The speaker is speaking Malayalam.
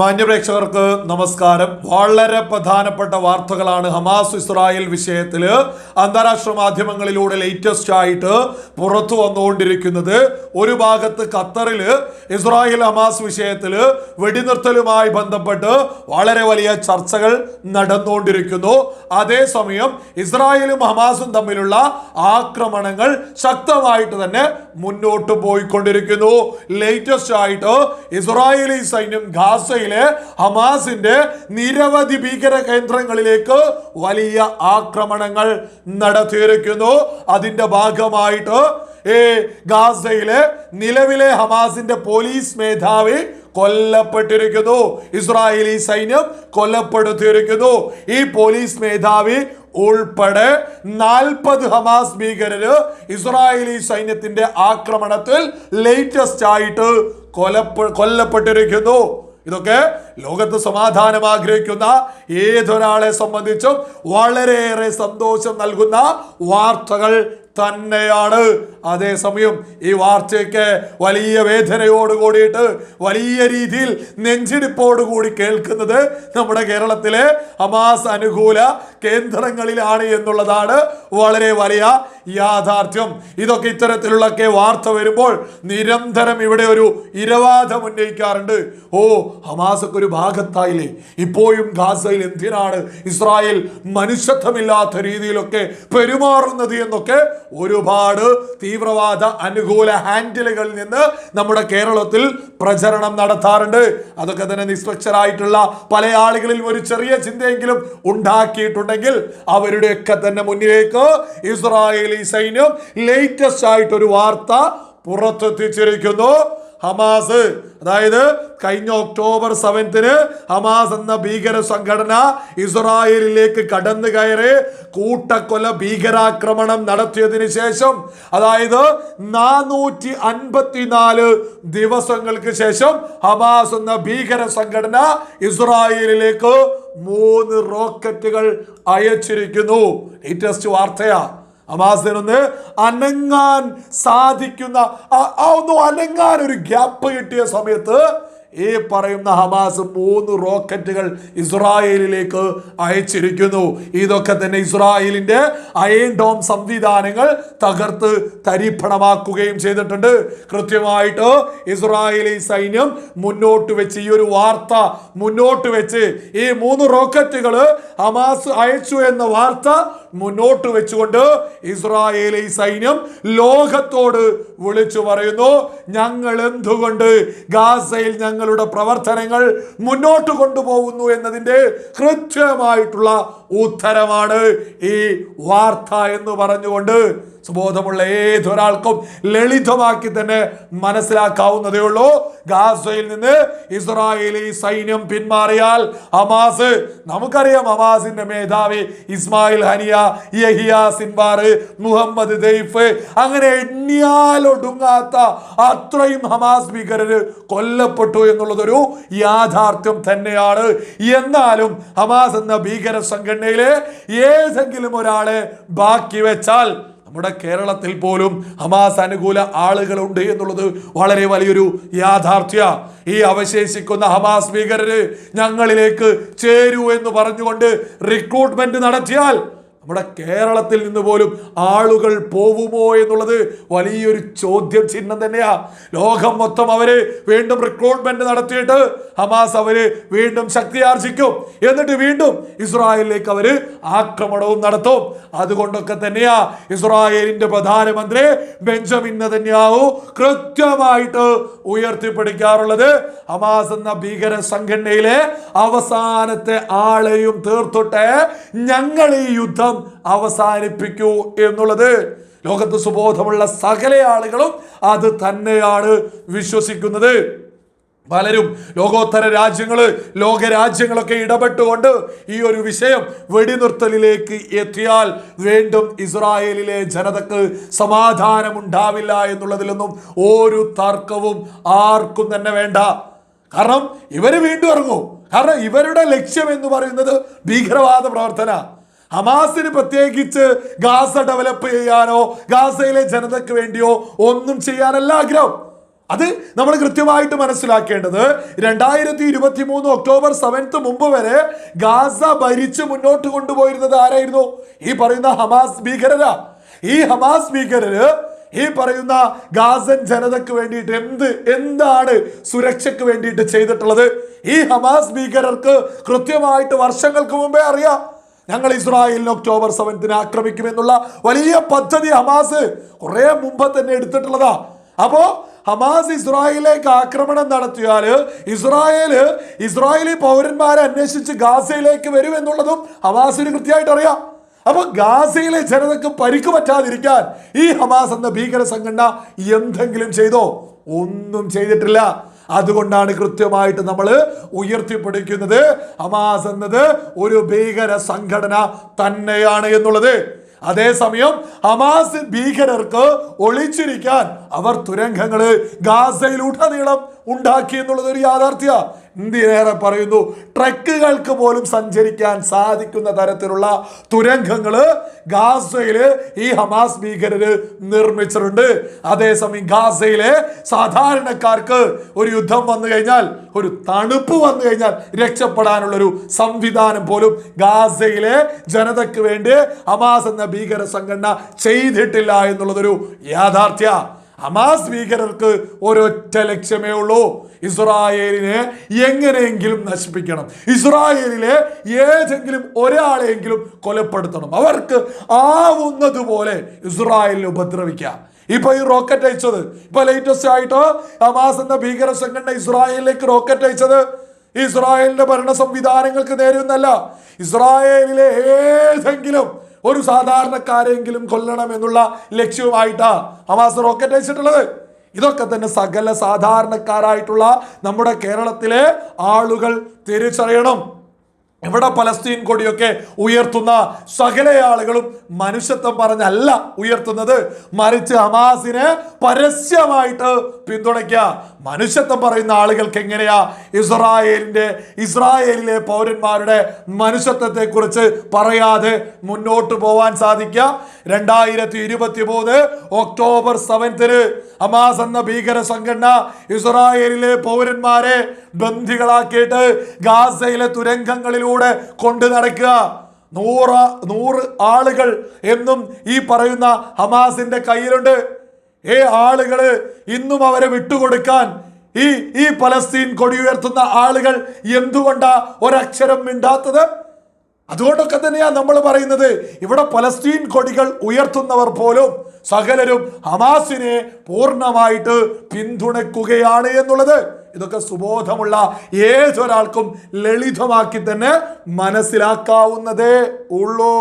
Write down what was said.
മാന്യപ്രേക്ഷകർക്ക് നമസ്കാരം. വളരെ പ്രധാനപ്പെട്ട വാർത്തകളാണ് ഹമാസ് ഇസ്രായേൽ വിഷയത്തിൽ അന്താരാഷ്ട്ര മാധ്യമങ്ങളിലൂടെ ലേറ്റസ്റ്റ് ആയിട്ട് പുറത്തു വന്നുകൊണ്ടിരിക്കുന്നത്. ഒരു ഭാഗത്ത് ഖത്തറിൽ ഇസ്രായേൽ ഹമാസ് വിഷയത്തിൽ വെടിനിർത്തലുമായി ബന്ധപ്പെട്ട് വളരെ വലിയ ചർച്ചകൾ നടന്നുകൊണ്ടിരിക്കുന്നു. അതേസമയം ഇസ്രായേലും ഹമാസും തമ്മിലുള്ള ആക്രമണങ്ങൾ ശക്തമായിട്ട് തന്നെ മുന്നോട്ട് പോയിക്കൊണ്ടിരിക്കുന്നു. ലേറ്റസ്റ്റ് ആയിട്ട് ഇസ്രായേലി സൈന്യം ഗാസയിലെ ഹമാസിന്റെ നിരവധി ഭീകര കേന്ദ്രങ്ങളിലേക്ക് വലിയ ആക്രമണങ്ങൾ നടത്തിയിരിക്കുന്നു. അതിന്റെ ഭാഗമായിട്ട് ഏ ഗാസയിലെ നിലവിലെ ഹമാസിന്റെ പോലീസ് മേധാവി കൊല്ലപ്പെട്ടിരിക്കുന്നു. ഇസ്രായേലി സൈന്യം കൊല്ലപ്പെടുത്തിയിരിക്കുന്നു ഈ പോലീസ് മേധാവി ഉൾപ്പെടെ നാൽപ്പത് ഹമാസ് ഭീകരര് ഇസ്രായേലി സൈന്യത്തിന്റെ ആക്രമണത്തിൽ ലേറ്റസ്റ്റ് ആയിട്ട് കൊലപ്പെ കൊല്ലപ്പെട്ടിരിക്കുന്നു. ഇതൊക്കെ ലോകത്ത് സമാധാനം ആഗ്രഹിക്കുന്ന ഏതൊരാളെ സംബന്ധിച്ചും വളരെയേറെ സന്തോഷം നൽകുന്ന വാർത്തകൾ തന്നെയാണ്. അതേസമയം ഈ വാർത്തയ്ക്ക് വലിയ വേദനയോട് കൂടിയിട്ട് വലിയ രീതിയിൽ നെഞ്ചിടിപ്പോട് കൂടി കേൾക്കുന്നത് നമ്മുടെ കേരളത്തിലെ ഹമാസ് അനുകൂല കേന്ദ്രങ്ങളിലാണ് എന്നുള്ളതാണ് വളരെ വലിയ യാഥാർത്ഥ്യം. ഇതൊക്കെ ഇത്തരത്തിലുള്ളൊക്കെ വാർത്ത വരുമ്പോൾ നിരന്തരം ഇവിടെ ഒരു ഇരവാദം ഉന്നയിക്കാറുണ്ട്. ഓ ഹമാസൊക്കെ ഒരു ഭാഗത്തായില്ലേ? ഇപ്പോഴും ഗാസയിൽ എന്തിനാണ് ഇസ്രായേൽ മനുഷ്യത്വമില്ലാത്ത രീതിയിലൊക്കെ പെരുമാറുന്നത് എന്നൊക്കെ ഒരുപാട് തീവ്രവാദ അനുകൂല ഹാൻഡിലുകളിൽ നിന്ന് നമ്മുടെ കേരളത്തിൽ പ്രചരണം നടത്താറുണ്ട്. അതൊക്കെ തന്നെ നിഷ്പക്ഷരായിട്ടുള്ള പല ആളുകളിൽ ഒരു ചെറിയ ചിന്തയെങ്കിലും ഉണ്ടാക്കിയിട്ടുണ്ടെങ്കിൽ അവരുടെയൊക്കെ തന്നെ മുന്നിലേക്ക് ഇസ്രായേലി സൈന്യം ലേറ്റസ്റ്റ് ആയിട്ടൊരു വാർത്ത പുറത്തെത്തിച്ചിരിക്കുന്നു. ഹമാസ് അതായത് കഴിഞ്ഞ ഒക്ടോബർ സെവൻത്തിന് ഹമാസ് എന്ന ഭീകര സംഘടന ഇസ്രായേലിലേക്ക് കടന്നു കയറി കൂട്ടക്കൊല ഭീകരാക്രമണം നടത്തിയതിനു ശേഷം അതായത് നാനൂറ്റി അൻപത്തിനാല് ദിവസങ്ങൾക്ക് ശേഷം ഹമാസ് എന്ന ഭീകര സംഘടന ഇസ്രായേലിലേക്ക് മൂന്ന് റോക്കറ്റുകൾ അയച്ചിരിക്കുന്നു. ലേറ്റസ്റ്റ് വാർത്തയാ. ഹമാസിനൊന്ന് അനങ്ങാൻ സാധിക്കുന്ന ആ ഒന്ന് അനങ്ങാൻ ഒരു ഗ്യാപ്പ് കിട്ടിയ സമയത്ത് ഈ പറയുന്ന ഹമാസ് മൂന്ന് റോക്കറ്റുകൾ ഇസ്രായേലിലേക്ക് അയച്ചിരിക്കുന്നു. ഇതൊക്കെ തന്നെ ഇസ്രായേലിന്റെ അയൺ ഡോം സംവിധാനങ്ങൾ തകർത്ത് തരിപ്പണമാക്കുകയും ചെയ്തിട്ടുണ്ട്. കൃത്യമായിട്ട് ഇസ്രായേലി സൈന്യം മുന്നോട്ട് വെച്ച് ഈ ഒരു വാർത്ത മുന്നോട്ട് വെച്ച് ഈ മൂന്ന് റോക്കറ്റുകൾ ഹമാസ് അയച്ചു എന്ന വാർത്ത മുന്നോട്ട് വെച്ചുകൊണ്ട് ഇസ്രായേലി സൈന്യം ലോകത്തോട് വിളിച്ചു പറയുന്നു ഞങ്ങൾ എന്തുകൊണ്ട് ഗാസയിൽ ഞങ്ങളുടെ പ്രവർത്തനങ്ങൾ മുന്നോട്ട് കൊണ്ടുപോകുന്നു എന്നതിന്റെ കൃത്യമായിട്ടുള്ള ഉത്തരമാണ് ഈ വാർത്ത എന്ന് പറഞ്ഞുകൊണ്ട് സുബോധമുള്ള ഏതൊരാൾക്കും ലളിതമാക്കി തന്നെ മനസ്സിലാക്കാവുന്നതേ ഉള്ളൂ. ഗാസയിൽ നിന്ന് ഇസ്രായേലി സൈന്യം പിന്മാറിയാൽ ഹമാസ് നമുക്കറിയാം ഹമാസിന്റെ മേധാവി Ismail Haniyeh Yahya Sinwar Mohammed Deif അങ്ങനെ എണ്ണിയാലൊടുങ്ങാത്ത അത്രയും ഹമാസ് ഭീകരര് കൊല്ലപ്പെട്ടു എന്നുള്ളതൊരു യാഥാർത്ഥ്യം തന്നെയാണ്. എന്നാലും ഹമാസ് എന്ന ഭീകര സംഘടനയിലെ ഏതെങ്കിലും ഒരാളെ ബാക്കി വെച്ചാൽ നമ്മുടെ കേരളത്തിൽ പോലും ഹമാസ് അനുകൂല ആളുകളുണ്ട് എന്നുള്ളത് വളരെ വലിയൊരു യാഥാർത്ഥ്യ. ഈ അവശേഷിക്കുന്ന ഹമാസ് ഭീകരര് ഞങ്ങളിലേക്ക് ചേരൂ എന്ന് പറഞ്ഞുകൊണ്ട് റിക്രൂട്ട്മെന്റ് നടത്തിയാൽ നമ്മുടെ കേരളത്തിൽ നിന്ന് പോലും ആളുകൾ പോവുമോ എന്നുള്ളത് വലിയൊരു ചോദ്യം ചിഹ്നം തന്നെയാ. ലോകം മൊത്തം അവർ വീണ്ടും റിക്രൂട്ട്മെന്റ് നടത്തിയിട്ട് ഹമാസ് അവർ വീണ്ടും ശക്തി ആർജിക്കും. എന്നിട്ട് വീണ്ടും ഇസ്രായേലിലേക്ക് അവർ ആക്രമണവും നടത്തും. അതുകൊണ്ടൊക്കെ തന്നെയാ ഇസ്രായേലിന്റെ പ്രധാനമന്ത്രി ബെഞ്ചമിൻ തന്നെയാവു കൃത്യമായിട്ട് ഉയർത്തിപ്പിടിക്കാറുള്ളത്. ഹമാസ് എന്ന ഭീകര സംഘടനയിലെ അവസാനത്തെ ആളെയും തീർത്തിട്ട് ഞങ്ങൾ ഈ യുദ്ധം അവസാനിപ്പിക്കൂ എന്നുള്ളത് ലോകത്ത് സുബോധമുള്ള സകല ആളുകളും അത് തന്നെയാണ് വിശ്വസിക്കുന്നത്. പലരും ലോകോത്തര രാജ്യങ്ങൾ ലോകരാജ്യങ്ങളൊക്കെ ഇടപെട്ടുകൊണ്ട് ഈ ഒരു വിഷയം വെടിനിർത്തലിലേക്ക് എത്തിയാൽ വീണ്ടും ഇസ്രായേലിലെ ജനതക്ക് സമാധാനമുണ്ടാവില്ല എന്നുള്ളതിലൊന്നും ഒരു തർക്കവും ആർക്കും തന്നെ വേണ്ട. കാരണം ഇവർ വീണ്ടും ഇറങ്ങും. കാരണം ഇവരുടെ ലക്ഷ്യം എന്ന് പറയുന്നത് ഭീകരവാദ പ്രവർത്തന. ഹമാസിന് പ്രത്യേകിച്ച് ഗാസ ഡെവലപ്പ് ചെയ്യാനോ ഗാസയിലെ ജനതയ്ക്ക് വേണ്ടിയോ ഒന്നും ചെയ്യാനല്ല ആഗ്രഹം. അത് നമ്മൾ കൃത്യമായിട്ട് മനസ്സിലാക്കേണ്ടത് രണ്ടായിരത്തി ഇരുപത്തി മൂന്ന് ഒക്ടോബർ സെവൻത്ത് മുമ്പ് വരെ ഗാസ ഭരിച്ച് മുന്നോട്ട് കൊണ്ടുപോയിരുന്നത് ആരായിരുന്നു? ഈ പറയുന്ന ഹമാസ് ഭീകരരാ. ഈ ഹമാസ് ഭീകരര് ഈ പറയുന്ന ഗാസൻ ജനതയ്ക്ക് വേണ്ടിയിട്ട് എന്ത് എന്താണ് സുരക്ഷയ്ക്ക് വേണ്ടിയിട്ട് ചെയ്തിട്ടുള്ളത്? ഈ ഹമാസ് ഭീകരർക്ക് കൃത്യമായിട്ട് വർഷങ്ങൾക്ക് മുമ്പേ അറിയാം. ഞങ്ങൾ ഇസ്രായേലിന് ഒക്ടോബർ സെവൻത്തിന് ആക്രമിക്കുമെന്നുള്ള വലിയ പദ്ധതി ഹമാസ് കുറെ മുമ്പ് തന്നെ എടുത്തിട്ടുള്ളതാ. അപ്പോ ഹമാസ് ഇസ്രായേലിലേക്ക് ആക്രമണം നടത്തിയാൽ ഇസ്രായേൽ ഇസ്രായേലി പൗരന്മാരെ അന്വേഷിച്ച് ഗാസയിലേക്ക് വരും എന്നുള്ളതും ഹമാസിന് കൃത്യമായിട്ട് അറിയാം. അപ്പൊ ഗാസയിലെ ജനതക്ക് പരിക്ക് പറ്റാതിരിക്കാൻ ഈ ഹമാസ് എന്ന ഭീകര സംഘടന എന്തെങ്കിലും ചെയ്തോ? ഒന്നും ചെയ്തിട്ടില്ല. അതുകൊണ്ടാണ് കൃത്യമായിട്ട് നമ്മൾ ഉയർത്തിപ്പിടിക്കുന്നത്. ഹമാസ് എന്നത് ഒരു ഭീകര സംഘടന തന്നെയാണ് എന്നുള്ളത്. അതേസമയം ഹമാസ് ഭീകരർക്ക് ഒളിച്ചിരിക്കാൻ അവർ തുരങ്കങ്ങൾ ഗാസയിലുടനീളം ഉണ്ടാക്കി എന്നുള്ളത് ഒരു യാഥാർത്ഥ്യ. എന്തിനേറെ പറയുന്നു ട്രക്കുകൾക്ക് പോലും സഞ്ചരിക്കാൻ സാധിക്കുന്ന തരത്തിലുള്ള തുരങ്കങ്ങൾ ഗാസയിൽ ഈ ഹമാസ് ഭീകരര് നിർമ്മിച്ചിട്ടുണ്ട്. അതേസമയം ഗാസയിലെ സാധാരണക്കാർക്ക് ഒരു യുദ്ധം വന്നു കഴിഞ്ഞാൽ ഒരു തണുപ്പ് വന്നു കഴിഞ്ഞാൽ രക്ഷപ്പെടാനുള്ളൊരു സംവിധാനം പോലും ഗാസയിലെ ജനതയ്ക്ക് വേണ്ടി ഹമാസ് എന്ന ഭീകര സംഘടന ചെയ്തിട്ടില്ല എന്നുള്ളതൊരു യാഥാർത്ഥ്യ. ഹമാസ് ഭീകരർക്ക് ഒരൊറ്റ ലക്ഷ്യമേ ഉള്ളൂ. ഇസ്രായേലിനെ എങ്ങനെയെങ്കിലും നശിപ്പിക്കണം. ഇസ്രായേലിലെ ഏതെങ്കിലും ഒരാളെങ്കിലും കൊലപ്പെടുത്തണം. അവർക്ക് ആവുന്നതുപോലെ ഇസ്രായേലിനെ ഉപദ്രവിക്കാം. ഇപ്പൊ ഈ റോക്കറ്റ് അയച്ചത്. ഇപ്പൊ ലേറ്റസ്റ്റ് ആയിട്ട് ഹമാസ് എന്ന ഭീകര സംഘടന ഇസ്രായേലിലേക്ക് റോക്കറ്റ് അയച്ചത്. ഇസ്രായേലിന്റെ ഭരണ സംവിധാനങ്ങൾക്ക് നേരെയൊന്നല്ല ഇസ്രായേലിലെ ഏതെങ്കിലും ഒരു സാധാരണക്കാരെങ്കിലും കൊല്ലണം എന്നുള്ള ലക്ഷ്യവുമായിട്ടാ ഹമാസ് റോക്കറ്റ് അയച്ചിട്ടുള്ളത്. ഇതൊക്കെ തന്നെ സകല സാധാരണക്കാരായിട്ടുള്ള നമ്മുടെ കേരളത്തിലെ ആളുകൾ തിരിച്ചറിയണം. ഇവിടെ പലസ്തീൻ കൊടിയൊക്കെ ഉയർത്തുന്ന സകല ആളുകളും മനുഷ്യത്വം പറഞ്ഞല്ല ഉയർത്തുന്നത്. മറിച്ച് ഹമാസിനെ പരസ്യമായിട്ട് പിന്തുണയ്ക്കുക. മനുഷ്യത്വം പറയുന്ന ആളുകൾക്ക് എങ്ങനെയാ? ഇസ്രായേലിന്റെ ഇസ്രായേലിലെ പൗരന്മാരുടെ മനുഷ്യത്വത്തെക്കുറിച്ച് പറയാതെ മുന്നോട്ട് പോവാൻ സാധിക്കുക. രണ്ടായിരത്തി ഇരുപത്തി മൂന്ന് ഒക്ടോബർ സെവൻത്തിന് ഹമാസ് എന്ന ഭീകര സംഘടന ഇസ്രായേലിലെ പൗരന്മാരെ ബന്ധികളാക്കിയിട്ട് ഗാസയിലെ തുരങ്കങ്ങളിലൂടെ കൊണ്ടു നടക്കുക. നൂറ നൂറ് ആളുകൾ എന്നും ഈ പറയുന്ന ഹമാസിന്റെ കയ്യിലുണ്ട്. ഏ ആളുകൾ ഇന്നും അവരെ വിട്ടുകൊടുക്കാൻ ഈ ഈ പലസ്തീൻ കൊടി ഉയർത്തുന്ന ആളുകൾ എന്തുകൊണ്ടാ ഒരക്ഷരം മിണ്ടാത്തത്? അതുകൊണ്ടൊക്കെ തന്നെയാ നമ്മൾ പറയുന്നത്. ഇവിടെ പലസ്തീൻ കൊടികൾ ഉയർത്തുന്നവർ പോലും സകലരും ഹമാസിനെ പൂർണമായിട്ട് പിന്തുണയ്ക്കുകയാണ് എന്നുള്ളത്. ഇതൊക്കെ സുബോധമുള്ള ഏതൊരാൾക്കും ലളിതമാക്കി തന്നെ മനസ്സിലാക്കാവുന്നതേ ഉള്ളൂ.